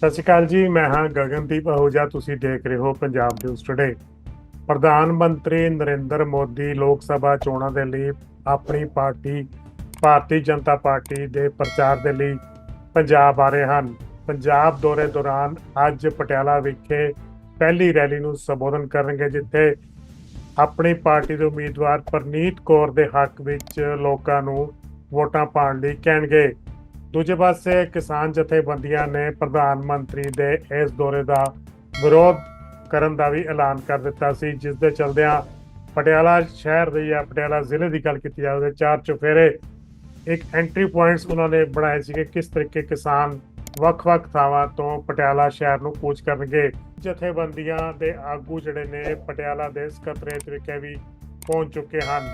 ਸਤਿ ਸ਼੍ਰੀ ਅਕਾਲ ਜੀ, ਮੈਂ ਹਾਂ ਗਗਨਦੀਪ ਅਹੂਜਾ, ਤੁਸੀਂ ਦੇਖ ਰਹੇ ਹੋ ਪੰਜਾਬ ਨਿਊਜ਼ ਟੁਡੇ ਪ੍ਰਧਾਨ ਮੰਤਰੀ ਨਰਿੰਦਰ ਮੋਦੀ ਲੋਕ ਸਭਾ ਚੋਣਾਂ ਦੇ ਲਈ ਆਪਣੀ ਪਾਰਟੀ, ਭਾਰਤੀ ਜਨਤਾ ਪਾਰਟੀ ਦੇ ਪ੍ਰਚਾਰ ਦੇ ਲਈ ਪੰਜਾਬ ਆ ਰਹੇ ਹਨ। ਪੰਜਾਬ ਦੌਰੇ ਦੌਰਾਨ ਅੱਜ ਪਟਿਆਲਾ ਵਿਖੇ ਪਹਿਲੀ ਰੈਲੀ ਨੂੰ ਸੰਬੋਧਨ ਕਰਨਗੇ, ਜਿੱਥੇ ਆਪਣੀ ਪਾਰਟੀ ਦੇ ਉਮੀਦਵਾਰ ਪਰਨੀਤ ਕੌਰ ਦੇ ਹੱਕ ਵਿੱਚ ਲੋਕਾਂ ਨੂੰ ਵੋਟਾਂ ਪਾਉਣ ਲਈ ਕਹਿਣਗੇ। ਦੂਜੇ ਪਾਸੇ ਕਿਸਾਨ ਜਥੇਬੰਦੀਆਂ ਨੇ ਪ੍ਰਧਾਨ ਮੰਤਰੀ ਦੇ ਇਸ ਦੌਰੇ ਦਾ ਵਿਰੋਧ ਕਰਨ ਦਾ ਵੀ ਐਲਾਨ ਕਰ ਦਿੱਤਾ ਸੀ, ਜਿਸ ਦੇ ਚਲਦਿਆਂ ਪਟਿਆਲਾ ਸ਼ਹਿਰ ਦੇ ਜਾਂ ਪਟਿਆਲਾ ਜ਼ਿਲ੍ਹੇ ਦੀ ਗੱਲ ਕੀਤੀ ਜਾਵੇ ਚਾਰ ਚੁਫੇਰੇ ਇੱਕ ਐਂਟਰੀ ਪੁਆਇੰਟਸ ਉਹਨਾਂ ਨੇ ਬਣਾਏ ਸੀ ਕਿ ਕਿਸ ਤਰੀਕੇ ਕਿਸਾਨ ਵੱਖ-ਵੱਖ ਥਾਵਾਂ ਤੋਂ ਪਟਿਆਲਾ ਸ਼ਹਿਰ ਨੂੰ ਕੂਚ ਕਰਨਗੇ। ਜਥੇਬੰਦੀਆਂ ਦੇ ਆਗੂ ਜਿਹੜੇ ਨੇ ਪਟਿਆਲਾ ਦੇ ਸਕੱਤਰੇਤ ਵਿਖੇ ਵੀ ਪਹੁੰਚ ਚੁੱਕੇ ਹਨ।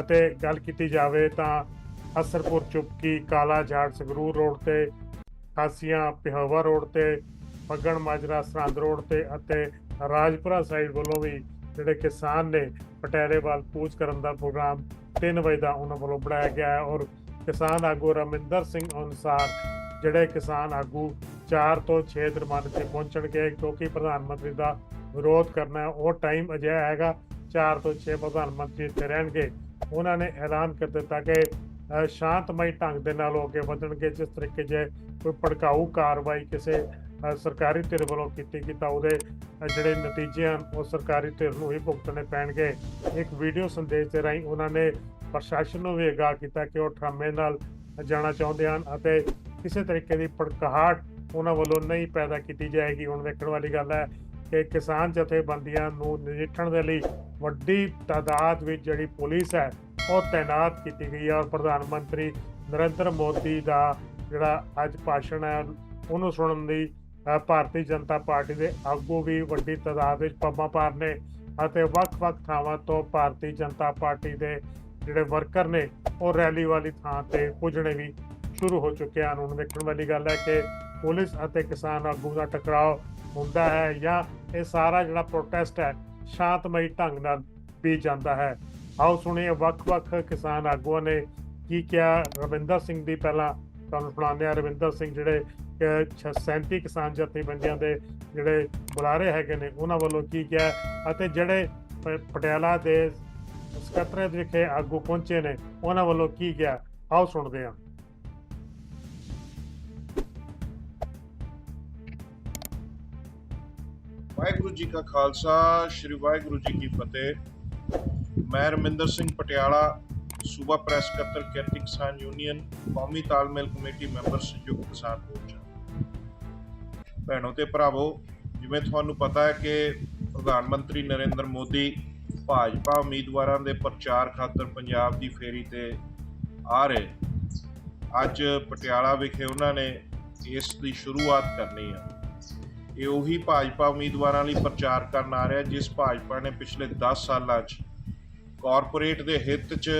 ਅਤੇ ਗੱਲ ਕੀਤੀ ਜਾਵੇ ਤਾਂ ਅਸਰਪੁਰ ਚੁਪਕੀ, ਕਾਲਾ ਝਾੜ ਸੰਗਰੂਰ ਰੋਡ ਤੇ, ਖਾਸੀਆਂ ਪਿਹਵਾ ਰੋਡ ਤੇ, ਫੱਗਣ ਮਾਜਰਾ ਸਰਹੰਦ ਰੋਡ ਤੇ ਅਤੇ ਰਾਜਪੁਰਾ ਸਾਈਡ ਵੱਲੋਂ ਵੀ ਜਿਹੜੇ ਕਿਸਾਨ ਨੇ ਪਟਿਆਲੇ ਵੱਲ ਕੂਚ ਕਰਨ ਦਾ ਪ੍ਰੋਗਰਾਮ 3 ਵਜੇ ਦਾ ਉਹਨਾਂ ਵੱਲੋਂ ਬਣਾਇਆ ਗਿਆ ਹੈ ਔਰ ਕਿਸਾਨ ਆਗੂ ਰਮਿੰਦਰ ਸਿੰਘ ਅਨੁਸਾਰ ਜਿਹੜੇ ਕਿਸਾਨ ਆਗੂ 4 ਤੋਂ 6 ਦਰਮਿਆਨ ਤੇ ਪਹੁੰਚਣਗੇ, ਕਿਉਂਕਿ ਪ੍ਰਧਾਨ ਮੰਤਰੀ ਦਾ ਵਿਰੋਧ ਕਰਨਾ ਹੈ, ਉਹ ਟਾਈਮ ਅਜਿਹਾ ਹੈਗਾ 4 ਤੋਂ 6 ਪ੍ਰਧਾਨ ਮੰਤਰੀ ਇੱਥੇ ਰਹਿਣਗੇ। ਉਹਨਾਂ ਨੇ ਐਲਾਨ ਕਰ ਦਿੱਤਾ ਕਿ ਸ਼ਾਂਤਮਈ ਢੰਗ ਦੇ ਨਾਲ ਹੋ ਕੇ ਵਧਣਗੇ, ਜਿਸ ਤਰੀਕੇ ਜੇ ਕੋਈ ਭੜਕਾਊ ਕਾਰਵਾਈ ਕਿਸੇ ਸਰਕਾਰੀ ਧਿਰ ਵੱਲੋਂ ਕੀਤੀ ਗਈ, ਤਾਂ ਉਹਦੇ ਜਿਹੜੇ ਨਤੀਜੇ ਹਨ ਉਹ ਸਰਕਾਰੀ ਧਿਰ ਨੂੰ ਹੀ ਭੁਗਤਣੇ ਪੈਣਗੇ। ਇੱਕ ਵੀਡੀਓ ਸੰਦੇਸ਼ ਦੇ ਰਾਹੀਂ ਉਹਨਾਂ ਨੇ ਪ੍ਰਸ਼ਾਸਨ ਨੂੰ ਵੀ ਅਗਾਹ ਕੀਤਾ ਕਿ ਉਹ ਠਰਮੇ ਨਾਲ ਜਾਣਾ ਚਾਹੁੰਦੇ ਹਨ ਅਤੇ ਕਿਸੇ ਤਰੀਕੇ ਦੀ ਭੜਕਾਹਟ ਉਹਨਾਂ ਵੱਲੋਂ ਨਹੀਂ ਪੈਦਾ ਕੀਤੀ ਜਾਏਗੀ। ਹੁਣ ਵੇਖਣ ਵਾਲੀ ਗੱਲ ਹੈ ਕਿ ਕਿਸਾਨ ਜਥੇਬੰਦੀਆਂ ਨੂੰ ਨਜਿੱਠਣ ਦੇ ਲਈ ਵੱਡੀ ਤਾਦਾਦ ਵਿੱਚ ਜਿਹੜੀ ਪੁਲਿਸ ਹੈ ਉਹ ਤਾਇਨਾਤ ਕੀਤੀ ਗਈ ਹੈ ਔਰ ਪ੍ਰਧਾਨ ਮੰਤਰੀ ਨਰਿੰਦਰ ਮੋਦੀ ਦਾ ਜਿਹੜਾ ਅੱਜ ਭਾਸ਼ਣ ਹੈ, ਉਹਨੂੰ ਸੁਣਨ ਲਈ ਭਾਰਤੀ ਜਨਤਾ ਪਾਰਟੀ ਦੇ ਆਗੂ ਵੀ ਵੱਡੀ ਤਾਦਾਦ ਵਿੱਚ ਪੱਬਾਂ ਪਾਰ ਨੇ ਅਤੇ ਵੱਖ-ਵੱਖ ਥਾਵਾਂ ਤੋਂ ਭਾਰਤੀ ਜਨਤਾ ਪਾਰਟੀ ਦੇ ਜਿਹੜੇ ਵਰਕਰ ਨੇ, ਉਹ ਰੈਲੀ ਵਾਲੀ ਥਾਂ ਤੇ ਪੁੱਜਣੇ ਵੀ ਸ਼ੁਰੂ ਹੋ ਚੁੱਕੇ ਹਨ। ਹੁਣ ਦੇਖਣ ਵਾਲੀ ਗੱਲ ਹੈ ਕਿ ਪੁਲਿਸ ਅਤੇ ਕਿਸਾਨ ਆਗੂ ਦਾ ਟਕਰਾਅ ਹੁੰਦਾ ਹੈ ਜਾਂ ਇਹ ਸਾਰਾ ਜਿਹੜਾ ਪ੍ਰੋਟੈਸਟ ਹੈ, ਸ਼ਾਂਤਮਈ ਢੰਗ ਨਾਲ ਵੀ ਜਾਂਦਾ ਹੈ। ਆਓ ਸੁਣੀਏ ਵੱਖ-ਵੱਖ ਕਿਸਾਨ ਆਗੂਆਂ ਨੇ ਕੀ ਕਿਹਾ। ਰਵਿੰਦਰ ਸਿੰਘ ਦੀ ਪਹਿਲਾਂ ਤੁਹਾਨੂੰ ਸੁਣਾਉਂਦੇ ਆ ਰਵਿੰਦਰ ਸਿੰਘ ਜਿਹੜੇ ਕਿ 37 ਕਿਸਾਨ ਜਥੇਬੰਦੀਆਂ ਦੇ ਜਿਹੜੇ ਬੁਲਾਰੇ ਹੈਗੇ ਨੇ, ਉਹਨਾਂ ਵੱਲੋਂ ਕੀ ਕਿਹਾ ਅਤੇ ਜਿਹੜੇ ਪਟਿਆਲਾ ਦੇ ਸਕੱਤਰੇਤ ਵਿਖੇ ਆਗੂ ਪਹੁੰਚੇ ਨੇ, ਉਹਨਾਂ ਵੱਲੋਂ ਕੀ ਕਿਹਾ? ਆਓ ਸੁਣਦੇ ਹਾਂ। ਵਾਹਿਗੁਰੂ ਜੀ ਕਾ ਖਾਲਸਾ, ਸ੍ਰੀ ਵਾਹਿਗੁਰੂ ਜੀ ਕੀ ਫਤਿਹ। ਮੈਂ ਰਮਿੰਦਰ ਸਿੰਘ ਪਟਿਆਲਾ, ਸੂਬਾ ਪ੍ਰੈਸ ਸਕੱਤਰ ਕਿਰਤੀ ਕਿਸਾਨ ਯੂਨੀਅਨ, ਕੌਮੀ ਤਾਲਮੇਲ ਕਮੇਟੀ ਮੈਂਬਰ ਸੰਯੁਕਤ ਕਿਸਾਨ ਮੋਰਚਾ। ਭੈਣੋ ਤੇ ਭਰਾਵੋ, ਜਿਵੇਂ ਤੁਹਾਨੂੰ ਪਤਾ ਹੈ ਕਿ ਪ੍ਰਧਾਨ ਮੰਤਰੀ ਨਰਿੰਦਰ ਮੋਦੀ ਭਾਜਪਾ ਉਮੀਦਵਾਰਾਂ ਦੇ ਪ੍ਰਚਾਰ ਖਾਤਰ ਪੰਜਾਬ ਦੀ ਫੇਰੀ ਤੇ ਆ ਰਹੇ। ਅੱਜ ਪਟਿਆਲਾ ਵਿਖੇ ਉਹਨਾਂ ਨੇ ਇਸ ਦੀ ਸ਼ੁਰੂਆਤ ਕਰਨੀ ਹੈ ਇਹ ਉਹੀ ਭਾਜਪਾ ਉਮੀਦਵਾਰਾਂ ਲਈ ਪ੍ਰਚਾਰ ਕਰਨ ਆ ਰਿਹਾ ਜਿਸ ਭਾਜਪਾ ਨੇ ਪਿਛਲੇ 10 ਸਾਲਾਂ 'ਚ ਕਾਰਪੋਰੇਟ ਦੇ ਹਿੱਤ 'ਚ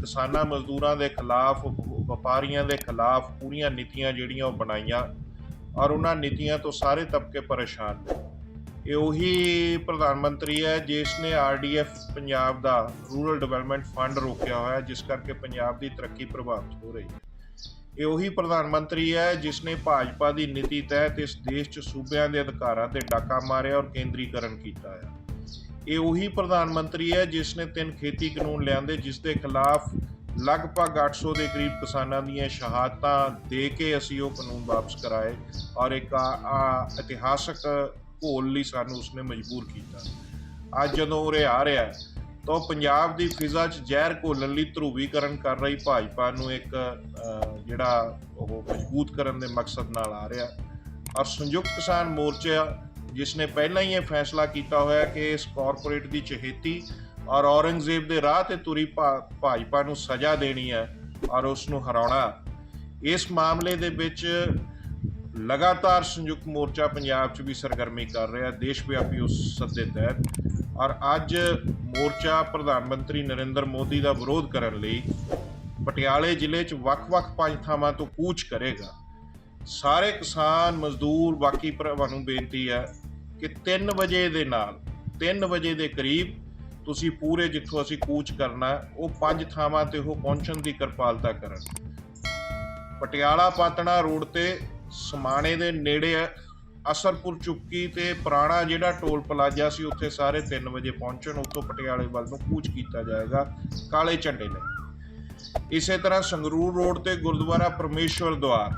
ਕਿਸਾਨਾਂ ਮਜ਼ਦੂਰਾਂ ਦੇ ਖਿਲਾਫ, ਵਪਾਰੀਆਂ ਦੇ ਖਿਲਾਫ ਪੂਰੀਆਂ ਨੀਤੀਆਂ ਜਿਹੜੀਆਂ ਉਹ ਬਣਾਈਆਂ ਔਰ ਉਹਨਾਂ ਨੀਤੀਆਂ ਤੋਂ ਸਾਰੇ ਤਬਕੇ ਪਰੇਸ਼ਾਨ ਨੇ। ਇਹ ਉਹੀ ਪ੍ਰਧਾਨ ਮੰਤਰੀ ਹੈ ਜਿਸ ਨੇ ਆਰਡੀਐਫ ਪੰਜਾਬ ਦਾ ਰੂਰਲ ਡਿਵੈਲਪਮੈਂਟ ਫੰਡ ਰੋਕਿਆ ਹੋਇਆ, ਜਿਸ ਕਰਕੇ ਪੰਜਾਬ ਦੀ ਤਰੱਕੀ ਪ੍ਰਭਾਵਿਤ ਹੋ ਰਹੀ ਹੈ। ਇਹ ਉਹੀ ਪ੍ਰਧਾਨ ਮੰਤਰੀ ਹੈ ਜਿਸ ਨੇ ਭਾਜਪਾ ਦੀ ਨੀਤੀ ਤਹਿਤ ਇਸ ਦੇਸ਼ 'ਚ ਸੂਬਿਆਂ ਦੇ ਅਧਿਕਾਰਾਂ ਤੇ ਡਾਕਾ ਮਾਰਿਆ ਔਰ ਕੇਂਦਰੀਕਰਨ ਕੀਤਾ ਹੈ ਇਹ ਉਹੀ ਪ੍ਰਧਾਨ ਮੰਤਰੀ ਹੈ ਜਿਸ ਨੇ ਤਿੰਨ ਖੇਤੀ ਕਾਨੂੰਨ ਲਿਆਂਦੇ, ਜਿਸ ਦੇ ਖਿਲਾਫ ਲਗਭਗ 800 ਦੇ ਕਰੀਬ ਕਿਸਾਨਾਂ ਦੀਆਂ ਸ਼ਹਾਦਤਾਂ ਦੇ ਕੇ ਅਸੀਂ ਉਹ ਕਾਨੂੰਨ ਵਾਪਸ ਕਰਾਏ ਔਰ ਇੱਕ ਆ- ਇਤਿਹਾਸਕ ਘੋਲ ਲਈ ਸਾਨੂੰ ਉਸਨੇ ਮਜਬੂਰ ਕੀਤਾ। ਅੱਜ ਜਦੋਂ ਉਰੇ ਆ ਰਿਹਾ ਤਾਂ ਉਹ ਪੰਜਾਬ ਦੀ ਫਿਜ਼ਾ 'ਚ ਜ਼ਹਿਰ ਘੋਲਣ ਲਈ ਧਰੂਵੀਕਰਨ ਕਰ ਰਹੀ ਭਾਜਪਾ ਨੂੰ ਇੱਕ ਜਿਹੜਾ ਉਹ ਮਜ਼ਬੂਤ ਕਰਨ ਦੇ ਮਕਸਦ ਨਾਲ ਆ ਰਿਹਾ। ਔਰ ਸੰਯੁਕਤ ਕਿਸਾਨ ਮੋਰਚਾ ਜਿਸ ਨੇ ਪਹਿਲਾਂ ਹੀ ਇਹ ਫੈਸਲਾ ਕੀਤਾ ਹੋਇਆ ਕਿ ਇਸ ਕਾਰਪੋਰੇਟ ਦੀ ਚਹੇਤੀ ਔਰ ਔਰੰਗਜ਼ੇਬ ਦੇ ਰਾਹ ਤੇ ਤੁਰੀ ਭਾ- ਭਾਜਪਾ ਨੂੰ ਸਜ਼ਾ ਦੇਣੀ ਹੈ ਔਰ ਉਸ ਨੂੰ ਹਰਾਉਣਾ। ਇਸ ਮਾਮਲੇ ਦੇ ਵਿੱਚ ਲਗਾਤਾਰ ਸੰਯੁਕਤ ਮੋਰਚਾ ਪੰਜਾਬ 'ਚ ਵੀ ਸਰਗਰਮੀ ਕਰ ਰਿਹਾ, ਦੇਸ਼ ਵਿਆਪੀ ਉਸ ਸੱਦੇ ਤਹਿਤ ਔਰ ਅੱਜ ਮੋਰਚਾ ਪ੍ਰਧਾਨ ਮੰਤਰੀ ਨਰਿੰਦਰ ਮੋਦੀ ਦਾ ਵਿਰੋਧ ਕਰਨ ਲਈ ਪਟਿਆਲੇ ਜ਼ਿਲ੍ਹੇ 'ਚ ਵੱਖ-ਵੱਖ ਪੰਜ ਥਾਵਾਂ ਤੋਂ ਕੂਚ ਕਰੇਗਾ। ਸਾਰੇ ਕਿਸਾਨ, ਮਜ਼ਦੂਰ, ਬਾਕੀ ਭਰਾਵਾਂ ਨੂੰ ਬੇਨਤੀ ਹੈ ਕਿ 3 ਵਜੇ ਦੇ ਨਾਲ 3 ਵਜੇ ਦੇ ਕਰੀਬ ਤੁਸੀਂ ਪੂਰੇ ਜਿੱਥੋਂ ਅਸੀਂ ਕੂਚ ਕਰਨਾ, ਉਹ ਪੰਜ ਥਾਵਾਂ ਤੇ ਉਹ ਪਹੁੰਚਣ ਦੀ ਕਿਰਪਾਲਤਾ ਕਰਨ। ਪਟਿਆਲਾ ਪਾਤਣਾ ਰੋਡ ਤੇ ਸਮਾਣੇ ਦੇ ਨੇੜੇ ਅਸਰਪੁਰ ਚੁੱਕੀ ਤੇ ਪੁਰਾਣਾ ਜਿਹੜਾ ਟੋਲ ਪਲਾਜ਼ਾ ਸੀ, ਉੱਥੇ ਸਾਰੇ 3 ਵਜੇ ਪਹੁੰਚਣ, ਉੱਥੋਂ ਪਟਿਆਲੇ ਵੱਲ ਨੂੰ ਕੂਚ ਕੀਤਾ ਜਾਏਗਾ, ਕਾਲੇ ਝੰਡੇ ਲਈ ਇਸੇ ਤਰ੍ਹਾਂ ਸੰਗਰੂਰ ਰੋਡ ਤੇ ਗੁਰਦੁਆਰਾ ਪਰਮੇਸ਼ਵਰ ਦੁਆਰ,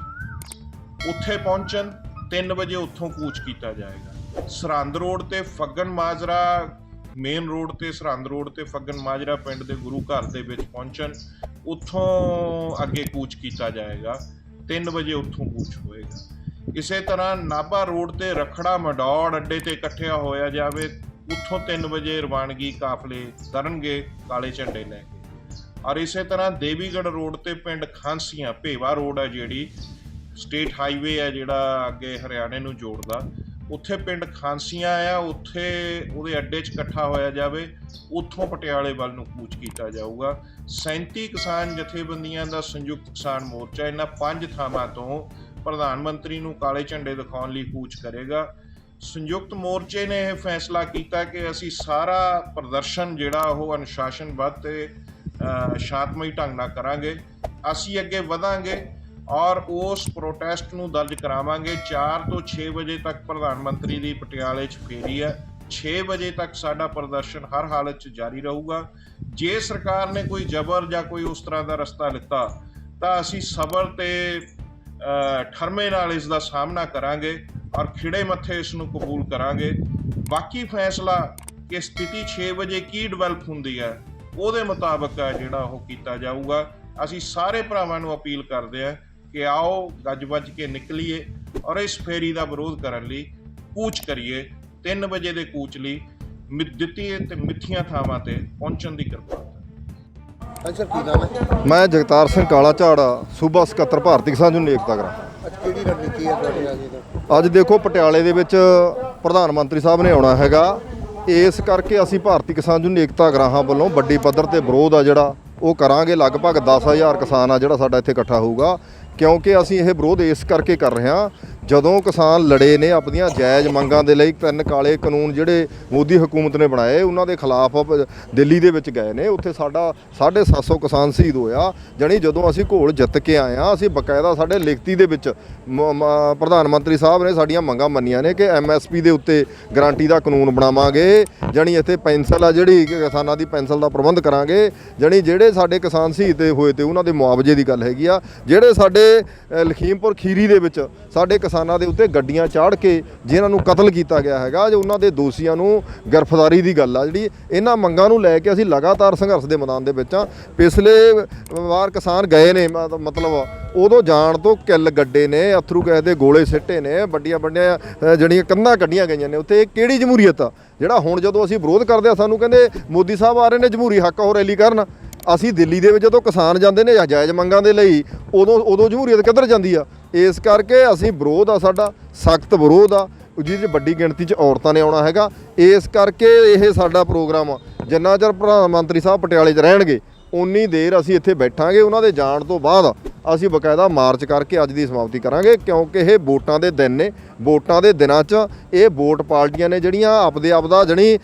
ਉੱਥੇ ਪਹੁੰਚਣ 3 ਵਜੇ ਉੱਥੋਂ ਕੂਚ ਕੀਤਾ ਜਾਏਗਾ। ਸਰਹੰਦ ਰੋਡ ਤੇ ਫੱਗਣ ਮਾਜਰਾ, ਮੇਨ ਰੋਡ ਤੇ ਸਰਹੰਦ ਰੋਡ ਤੇ ਫੱਗਣ ਮਾਜਰਾ ਪਿੰਡ ਦੇ ਗੁਰੂ ਘਰ ਦੇ ਵਿੱਚ ਪਹੁੰਚਣ, ਉੱਥੋਂ ਅੱਗੇ ਕੂਚ ਕੀਤਾ ਜਾਏਗਾ 3 ਵਜੇ ਉੱਥੋਂ ਕੂਚ ਹੋਏਗਾ। ਇਸੇ ਤਰ੍ਹਾਂ ਨਾਭਾ ਰੋਡ ਤੇ ਰਖੜਾ, ਮਡੌੜ ਅੱਡੇ ਤੇ ਇਕੱਠਿਆ ਹੋਇਆ ਜਾਵੇ, ਉੱਥੋਂ 3 ਵਜੇ ਰਵਾਨਗੀ ਕਾਫਲੇ ਕਰਨਗੇ ਕਾਲੇ ਝੰਡੇ ਲੈ ਕੇ। ਔਰ ਇਸੇ ਤਰ੍ਹਾਂ ਦੇਵੀਗੜ੍ਹ ਰੋਡ ਤੇ ਪਿੰਡ ਖਾਂਸੀਆਂ, ਭੇਵਾ ਰੋਡ ਹੈ ਜਿਹੜੀ, ਸਟੇਟ ਹਾਈਵੇ ਹੈ ਜਿਹੜਾ ਅੱਗੇ ਹਰਿਆਣੇ ਨੂੰ ਜੋੜਦਾ ਉੱਥੇ ਪਿੰਡ ਖਾਂਸੀਆਂ ਆ, ਉੱਥੇ ਉਹਦੇ ਅੱਡੇ 'ਚ ਇਕੱਠਾ ਹੋਇਆ ਜਾਵੇ, ਉੱਥੋਂ ਪਟਿਆਲੇ ਵੱਲ ਨੂੰ ਕੂਚ ਕੀਤਾ ਜਾਊਗਾ। 37 ਕਿਸਾਨ ਜਥੇਬੰਦੀਆਂ ਦਾ ਸੰਯੁਕਤ ਕਿਸਾਨ ਮੋਰਚਾ ਇਹਨਾਂ ਪੰਜ ਥਾਵਾਂ ਤੋਂ ਪ੍ਰਧਾਨ ਮੰਤਰੀ ਨੂੰ ਕਾਲੇ ਝੰਡੇ ਦਿਖਾਉਣ ਲਈ ਕੂਚ ਕਰੇਗਾ। ਸੰਯੁਕਤ ਮੋਰਚੇ ਨੇ ਇਹ ਫੈਸਲਾ ਕੀਤਾ ਕਿ ਅਸੀਂ ਸਾਰਾ ਪ੍ਰਦਰਸ਼ਨ ਜਿਹੜਾ ਉਹ ਅਨੁਸ਼ਾਸਨਬੱਧ ਤੇ ਸ਼ਾਂਤਮਈ ਢੰਗ ਨਾਲ ਕਰਾਂਗੇ। ਅਸੀਂ ਅੱਗੇ ਵਧਾਂਗੇ। ਔਰ ਉਸ ਪ੍ਰੋਟੈਸਟ ਨੂੰ ਦਰਜ ਕਰਾਵਾਂਗੇ। 4 ਤੋਂ 6 ਵਜੇ ਤੱਕ ਪ੍ਰਧਾਨ ਮੰਤਰੀ ਦੀ ਪਟਿਆਲੇ 'ਚ ਫੇਰੀ ਹੈ। 6 ਵਜੇ ਤੱਕ ਸਾਡਾ ਪ੍ਰਦਰਸ਼ਨ ਹਰ ਹਾਲਤ 'ਚ ਜਾਰੀ ਰਹੂਗਾ। ਜੇ ਸਰਕਾਰ ਨੇ ਕੋਈ ਜ਼ਬਰ ਜਾਂ ਕੋਈ ਉਸ ਤਰ੍ਹਾਂ ਦਾ ਰਸਤਾ ਲਿੱਤਾ, ਤਾਂ ਅਸੀਂ ਸਬਰ ਤੇ ਠਰਮੇ ਨਾਲ ਇਸ ਦਾ ਸਾਹਮਣਾ ਕਰਾਂਗੇ ਔਰ ਖਿੜੇ ਮੱਥੇ ਇਸ ਨੂੰ ਕਬੂਲ ਕਰਾਂਗੇ। ਬਾਕੀ ਫੈਸਲਾ ਕਿ ਸਥਿਤੀ 6 ਵਜੇ ਕੀ ਡਿਵੈਲਪ ਹੁੰਦੀ ਹੈ, ਉਹਦੇ ਮੁਤਾਬਕ ਜਿਹੜਾ ਉਹ ਕੀਤਾ ਜਾਊਗਾ। ਅਸੀਂ ਸਾਰੇ ਭਰਾਵਾਂ ਨੂੰ ਅਪੀਲ ਕਰਦੇ ਹਾਂ ਕਿ ਆਓ ਗੱਜ ਵੱਜ ਕੇ ਨਿਕਲੀਏ ਔਰ ਇਸ ਫੇਰੀ ਦਾ ਵਿਰੋਧ ਕਰਨ ਲਈ ਕੂਚ ਕਰੀਏ। 3 ਵਜੇ ਦੇ ਕੂਚ ਲਈ ਮਿ- ਦਿੱਤੀ ਤੇ ਮਿੱਠੀਆਂ ਥਾਵਾਂ ਤੇ ਪਹੁੰਚਣ ਦੀ ਕਿਰਪਾਲਤਾ ਹਾਂਜੀ ਸਰ ਕੀ ਨਾਮ ਹੈ? ਮੈਂ ਜਗਤਾਰ ਸਿੰਘ ਕਾਲਾ ਝਾੜਾ ਸੂਬਾ ਸਕੱਤਰ ਭਾਰਤੀ ਕਿਸਾਨ ਯੂਨੀਅਨ ਏਕਤਾ ਗ੍ਰਾਮ। ਅੱਜ ਕਿਹੜੀ ਰਣਨੀਤੀ ਹੈ ਤੁਹਾਡੀ ਅੱਜ ਦੀ ਅੱਜ ਦੇਖੋ ਪਟਿਆਲੇ ਦੇ ਵਿੱਚ ਪ੍ਰਧਾਨ ਮੰਤਰੀ ਸਾਹਿਬ ਨੇ ਆਉਣਾ ਹੈਗਾ। ਇਸ ਕਰਕੇ ਅਸੀਂ ਭਾਰਤੀ ਕਿਸਾਨ ਯੂਨੀਅਨ ਏਕਤਾ ਗ੍ਰਾਹਾਂ ਵੱਲੋਂ ਵੱਡੀ ਪੱਧਰ ਤੇ ਵਿਰੋਧ ਆ ਜਿਹੜਾ ਉਹ ਕਰਾਂਗੇ। ਲਗਭਗ 10000 ਕਿਸਾਨ ਆ ਜਿਹੜਾ ਸਾਡਾ ਇੱਥੇ ਇਕੱਠਾ ਹੋਊਗਾ। ਕਿਉਂਕਿ ਅਸੀਂ ਇਹ ਵਿਰੋਧ ਇਸ ਕਰਕੇ ਕਰ ਰਹੇ ਹਾਂ ਜਦੋਂ ਕਿਸਾਨ ਲੜੇ ਨੇ ਆਪਣੀਆਂ ਜਾਇਜ਼ ਮੰਗਾਂ ਦੇ ਲਈ ਤਿੰਨ ਕਾਲੇ ਕਾਨੂੰਨ ਜਿਹੜੇ ਮੋਦੀ ਹਕੂਮਤ ਨੇ ਬਣਾਏ, ਉਹਨਾਂ ਦੇ ਖਿਲਾਫ ਦਿੱਲੀ ਦੇ ਵਿੱਚ ਗਏ ਨੇ। ਉੱਥੇ ਸਾਡਾ 750 ਕਿਸਾਨ ਸ਼ਹੀਦ ਹੋਇਆ। ਜਾਣੀ ਜਦੋਂ ਅਸੀਂ ਘੋਲ ਜਿੱਤ ਕੇ ਆਏ ਹਾਂ, ਅਸੀਂ ਬਕਾਇਦਾ ਸਾਡੇ ਲਿਖਤੀ ਦੇ ਵਿੱਚ ਮ- ਮ- ਪ੍ਰਧਾਨ ਮੰਤਰੀ ਸਾਹਿਬ ਨੇ ਸਾਡੀਆਂ ਮੰਗਾਂ ਮੰਨੀਆਂ ਨੇ ਕਿ ਐਮਐਸਪੀ ਦੇ ਉੱਤੇ ਗਾਰੰਟੀ ਦਾ ਕਾਨੂੰਨ ਬਣਾਵਾਂਗੇ। ਜਾਣੀ ਇੱਥੇ ਪੈਨਸਲ ਆ ਜਿਹੜੀ ਕਿਸਾਨਾਂ ਦੀ ਪੈਨਸਲ ਦਾ ਪ੍ਰਬੰਧ ਕਰਾਂਗੇ। ਜਾਣੀ ਜਿਹੜੇ ਸਾਡੇ ਕਿਸਾਨ ਸ਼ਹੀਦ ਹੋਏ ਤੇ ਉਹਨਾਂ ਦੇ ਮੁਆਵਜ਼ੇ ਦੀ ਗੱਲ ਹੈਗੀ ਆ। ਜਿਹੜੇ ਸਾਡੇ ਲਖੀਮਪੁਰ ਖੀਰੀ ਦੇ ਵਿੱਚ ਸਾਡੇ ਕਿਸਾਨਾਂ ਕਿਸਾਨਾਂ ਦੇ ਉੱਤੇ ਗੱਡੀਆਂ ਚਾੜ ਕੇ ਜਿਨ੍ਹਾਂ ਨੂੰ ਕਤਲ ਕੀਤਾ ਗਿਆ ਹੈਗਾ ਜੋ ਉਹਨਾਂ ਦੇ ਦੋਸ਼ੀਆਂ ਨੂੰ ਗ੍ਰਿਫਤਾਰੀ ਦੀ ਗੱਲ ਆ ਜਿਹੜੀ, ਇਹਨਾਂ ਮੰਗਾਂ ਨੂੰ ਲੈ ਕੇ ਅਸੀਂ ਲਗਾਤਾਰ ਸੰਘਰਸ਼ ਦੇ ਮੈਦਾਨ ਦੇ ਵਿੱਚ ਆ। ਪਿਛਲੇ ਵਾਰ ਕਿਸਾਨ ਗਏ ਨੇ, ਮਤ- ਮਤਲਬ ਉਦੋਂ ਜਾਣ ਤੋਂ ਕਿੱਲ ਗੱਡੇ ਨੇ, ਅਥਰੂ ਗੈਸ ਦੇ ਗੋਲੇ ਸਿੱਟੇ ਨੇ, ਵੱਡੀਆਂ ਵੱਡੀਆਂ ਜਿਹੜੀਆਂ ਕੰਧਾਂ ਕੱਢੀਆਂ ਗਈਆਂ ਨੇ, ਉੱਥੇ ਇਹ ਕਿਹੜੀ ਜਮਹੂਰੀਅਤ ਆ? ਜਿਹੜਾ ਹੁਣ ਜਦੋਂ ਅਸੀਂ ਵਿਰੋਧ ਕਰਦੇ ਆ, ਸਾਨੂੰ ਕਹਿੰਦੇ ਮੋਦੀ ਸਾਹਿਬ ਆ ਰਹੇ ਨੇ ਜਮਹੂਰੀ ਹੱਕ ਉਹ ਰੈਲੀ ਕਰਨ। ਅਸੀਂ ਦਿੱਲੀ ਦੇ ਵਿੱਚ ਜਦੋਂ ਕਿਸਾਨ ਜਾਂਦੇ ਨੇ ਜਾਇਜ਼ ਮੰਗਾਂ ਦੇ ਲਈ, ਉਦੋਂ ਉਦੋਂ ਜਮਹੂਰੀਅਤ ਕਿੱਧਰ ਜਾਂਦੀ ਆ? ਇਸ ਕਰਕੇ ਅਸੀਂ ਵਿਰੋਧ ਆ ਸਾਡਾ, ਸਖਤ ਵਿਰੋਧ ਆ। ਜਿਹਦੇ ਵੱਡੀ ਗਿਣਤੀ 'ਚ ਔਰਤਾਂ ਨੇ ਆਉਣਾ ਹੈਗਾ। ਇਸ ਕਰਕੇ ਇਹ ਸਾਡਾ ਪ੍ਰੋਗਰਾਮ ਆ। ਜਿੰਨਾ ਚਿਰ ਪ੍ਰਧਾਨ ਮੰਤਰੀ ਸਾਹਿਬ ਪਟਿਆਲੇ 'ਚ ਰਹਿਣਗੇ ਉਨੀ ਦੇਰ ਅਸੀਂ ਇੱਥੇ ਬੈਠਾਂਗੇ, ਉਹਨਾਂ ਦੇ ਜਾਣ ਤੋਂ ਬਾਅਦ ਅਸੀਂ ਬਕਾਇਦਾ ਮਾਰਚ ਕਰਕੇ ਅੱਜ ਦੀ ਸਮਾਪਤੀ ਕਰਾਂਗੇ, ਕਿਉਂਕਿ ਇਹ ਵੋਟਾਂ ਦੇ ਦਿਨ ਨੇ। ਵੋਟਾਂ ਦੇ ਦਿਨਾਂ 'ਚ ਇਹ ਵੋਟ ਪਾਰਟੀਆਂ ਨੇ ਜਿਹੜੀਆਂ ਆਪਦੇ ਆਪ ਦਾ ਜਣੀ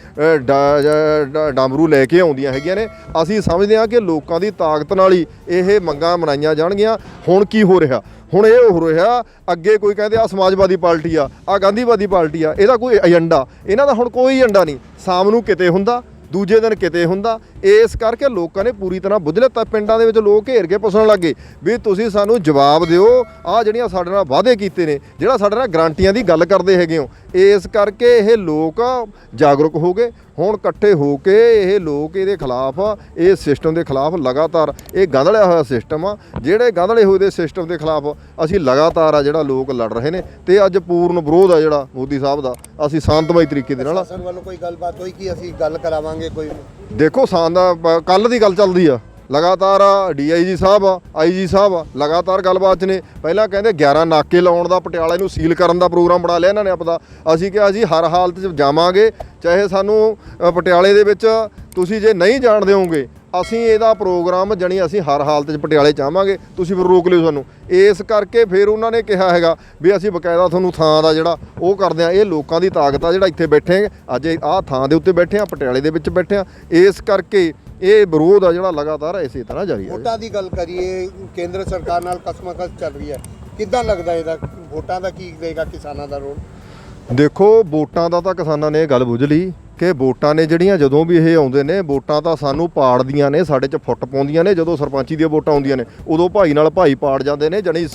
ਡਾਮਰੂ ਲੈ ਕੇ ਆਉਂਦੀਆਂ ਹੈਗੀਆਂ ਨੇ। ਅਸੀਂ ਸਮਝਦੇ ਹਾਂ ਕਿ ਲੋਕਾਂ ਦੀ ਤਾਕਤ ਨਾਲ ਹੀ ਇਹ ਮੰਗਾਂ ਮਨਾਈਆਂ ਜਾਣਗੀਆਂ। ਹੁਣ ਕੀ ਹੋ ਰਿਹਾ? ਹੁਣ ਇਹ ਹੋ ਰਿਹਾ, ਅੱਗੇ ਕੋਈ ਕਹਿੰਦੇ ਆ ਸਮਾਜਵਾਦੀ ਪਾਰਟੀ ਆ ਆ ਗਾਂਧੀਵਾਦੀ ਪਾਰਟੀ ਆ, ਇਹਦਾ ਕੋਈ ਏਜੰਡਾ, ਇਹਨਾਂ ਦਾ ਹੁਣ ਕੋਈ ਏਜੰਡਾ ਨਹੀਂ। ਸ਼ਾਮ ਨੂੰ ਕਿਤੇ ਹੁੰਦਾ, ਦੂਜੇ ਦਿਨ ਕਿਤੇ ਹੁੰਦਾ, ਇਸ ਕਰਕੇ ਲੋਕਾਂ ਨੇ ਪੂਰੀ ਤਰ੍ਹਾਂ ਬੁੱਝ ਲਿਆ ਪਿੰਡਾਂ ਦੇ ਵਿੱਚ ਲੋਕ ਘੇਰ ਕੇ ਪੁੱਛਣ ਲੱਗੇ ਵੀ ਤੁਸੀਂ ਸਾਨੂੰ ਜਵਾਬ ਦਿਓ ਆ ਜਿਹੜੀਆਂ ਸਾਡੇ ਨਾਲ ਵਾਅਦੇ ਕੀਤੇ ਨੇ, ਜਿਹੜਾ ਸਾਡੇ ਨਾਲ ਗਰੰਟੀਆਂ ਦੀ ਗੱਲ ਕਰਦੇ ਹੈਗੇ ਹੋ। ਇਸ ਕਰਕੇ ਇਹ ਲੋਕ ਜਾਗਰੂਕ ਹੋ ਗਏ ਹੁਣ ਇਕੱਠੇ ਹੋ ਕੇ ਇਹ ਲੋਕ ਇਹਦੇ ਖਿਲਾਫ ਇਹ ਸਿਸਟਮ ਦੇ ਖਿਲਾਫ ਲਗਾਤਾਰ ਇਹ ਗੰਧਲਿਆ ਹੋਇਆ ਸਿਸਟਮ ਆ ਜਿਹੜੇ ਗੰਧਲੇ ਹੋਏ ਦੇ ਸਿਸਟਮ ਦੇ ਖਿਲਾਫ ਅਸੀਂ ਲਗਾਤਾਰ ਆ ਜਿਹੜਾ ਲੋਕ ਲੜ ਰਹੇ ਨੇ ਤੇ ਅੱਜ ਪੂਰਨ ਵਿਰੋਧ ਆ ਜਿਹੜਾ ਮੋਦੀ ਸਾਹਿਬ ਦਾ ਅਸੀਂ ਸ਼ਾਂਤਮਈ ਤਰੀਕੇ ਦੇ ਨਾਲ ਸ਼ਾਸਨ ਵੱਲੋਂ ਕੋਈ ਗੱਲਬਾਤ ਹੋਈ ਕਿ ਅਸੀਂ ਗੱਲ ਕਰਾਵਾਂਗੇ ਕੋਈ? ਦੇਖੋ ਸਾਨ ਦਾ ਕੱਲ ਦੀ ਗੱਲ ਚੱਲਦੀ ਆ। ਲਗਾਤਾਰ ਡੀਆਈਜੀ ਸਾਹਿਬ, ਆਈਜੀ ਸਾਹਿਬ ਲਗਾਤਾਰ ਗੱਲਬਾਤ 'ਚ ਨੇ। ਪਹਿਲਾਂ ਕਹਿੰਦੇ 11 ਨਾਕੇ ਲਾਉਣ ਦਾ ਪਟਿਆਲੇ ਨੂੰ ਸੀਲ ਕਰਨ ਦਾ ਪ੍ਰੋਗਰਾਮ ਬਣਾ ਲਿਆ ਇਹਨਾਂ ਨੇ ਆਪਦਾ। ਅਸੀਂ ਕਿਹਾ ਜੀ, ਹਰ ਹਾਲਤ 'ਚ ਜਾਵਾਂਗੇ, ਚਾਹੇ ਸਾਨੂੰ ਪਟਿਆਲੇ ਦੇ ਵਿੱਚ ਤੁਸੀਂ ਜੇ ਨਹੀਂ ਜਾਣ ਦਿਓਗੇ ਅਸੀਂ ਇਹਦਾ ਪ੍ਰੋਗਰਾਮ ਜਣੀ ਅਸੀਂ ਹਰ ਹਾਲਤ 'ਚ ਪਟਿਆਲੇ ਚਾਹਾਂਗੇ ਤੁਸੀਂ ਫਿਰ ਰੋਕ ਲਿਓ ਸਾਨੂੰ। ਇਸ ਕਰਕੇ ਫਿਰ ਉਹਨਾਂ ਨੇ ਕਿਹਾ ਹੈਗਾ ਵੀ ਅਸੀਂ ਬਕਾਇਦਾ ਤੁਹਾਨੂੰ ਥਾਂ ਦਾ ਜਿਹੜਾ ਉਹ ਕਰਦੇ ਆ ਇਹ ਲੋਕਾਂ ਦੀ ਤਾਕਤ ਆ ਜਿਹੜਾ ਇੱਥੇ ਬੈਠੇ ਅੱਜ ਆਹ ਥਾਂ ਦੇ ਉੱਤੇ ਬੈਠੇ ਆ ਪਟਿਆਲੇ ਦੇ ਵਿੱਚ ਬੈਠੇ ਆ ਇਸ ਕਰਕੇ ਇਹ ਵਿਰੋਧ ਆ ਜਿਹੜਾ ਲਗਾਤਾਰ ਇਸੇ ਤਰ੍ਹਾਂ ਜਾਰੀ ਹੈ ਵੋਟਾਂ ਦੀ ਗੱਲ ਕਰੀਏ ਕੇਂਦਰ ਸਰਕਾਰ ਨਾਲ ਕਸਮਕਸ ਚੱਲ ਰਹੀ ਹੈ। ਕਿੱਦਾਂ ਲੱਗਦਾ ਇਹਦਾ? ਵੋਟਾਂ ਦਾ ਕੀ ਰਹੇਗਾ ਕਿਸਾਨਾਂ ਦਾ ਰੋਲ? ਦੇਖੋ ਵੋਟਾਂ ਦਾ ਤਾਂ ਕਿਸਾਨਾਂ ਨੇ ਇਹ ਗੱਲ ਬੁੱਝ ਲਈ। ਕਿ ਵੋਟਾਂ ਨੇ ਜਿਹੜੀਆਂ ਜਦੋਂ ਵੀ ਇਹ ਆਉਂਦੇ ਨੇ ਵੋਟਾਂ ਤਾਂ ਸਾਨੂੰ ਪਾੜਦੀਆਂ ਨੇ ਸਾਡੇ 'ਚ ਫੁੱਟ ਪਾਉਂਦੀਆਂ ਨੇ ਜਦੋਂ ਸਰਪੰਚੀ ਦੀਆਂ ਵੋਟਾਂ ਆਉਂਦੀਆਂ ਨੇ ਉਦੋਂ ਭਾਈ ਨਾਲ ਭਾਈ ਪਾੜ ਜਾਂਦੇ ਨੇ ਜਣੀ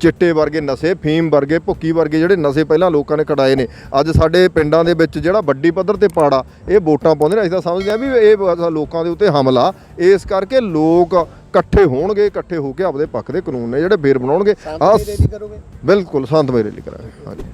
ਚਿੱਟੇ ਵਰਗੇ ਨਸ਼ੇ ਫੀਮ ਵਰਗੇ ਭੁੱਕੀ ਵਰਗੇ ਜਿਹੜੇ ਨਸ਼ੇ ਪਹਿਲਾਂ ਲੋਕਾਂ ਨੇ ਕਢਾਏ ਨੇ। ਅੱਜ ਸਾਡੇ ਪਿੰਡਾਂ ਦੇ ਵਿੱਚ ਜਿਹੜਾ ਵੱਡੀ ਪੱਧਰ ਤੇ ਪਾੜਾ ਇਹ ਵੋਟਾਂ ਪਾਉਂਦੇ ਨੇ ਅਸੀਂ ਤਾਂ ਸਮਝਦੇ ਆ ਵੀ ਇਹ ਲੋਕਾਂ ਦੇ ਉੱਤੇ ਹਮਲਾ ਇਸ ਕਰਕੇ ਲੋਕ ਇਕੱਠੇ ਹੋਣਗੇ ਇਕੱਠੇ ਹੋ ਕੇ ਆਪਦੇ ਪੱਖ ਦੇ ਕਾਨੂੰਨ ਨੇ ਜਿਹੜੇ ਫੇਰ ਬਣਾਉਣਗੇ। ਆਹ ਸ਼ਾਂਤੀ ਬਿਲਕੁਲ ਸ਼ਾਂਤਮਈ ਰੈਲੀ ਕਰਾਂਗੇ ਹਾਂਜੀ।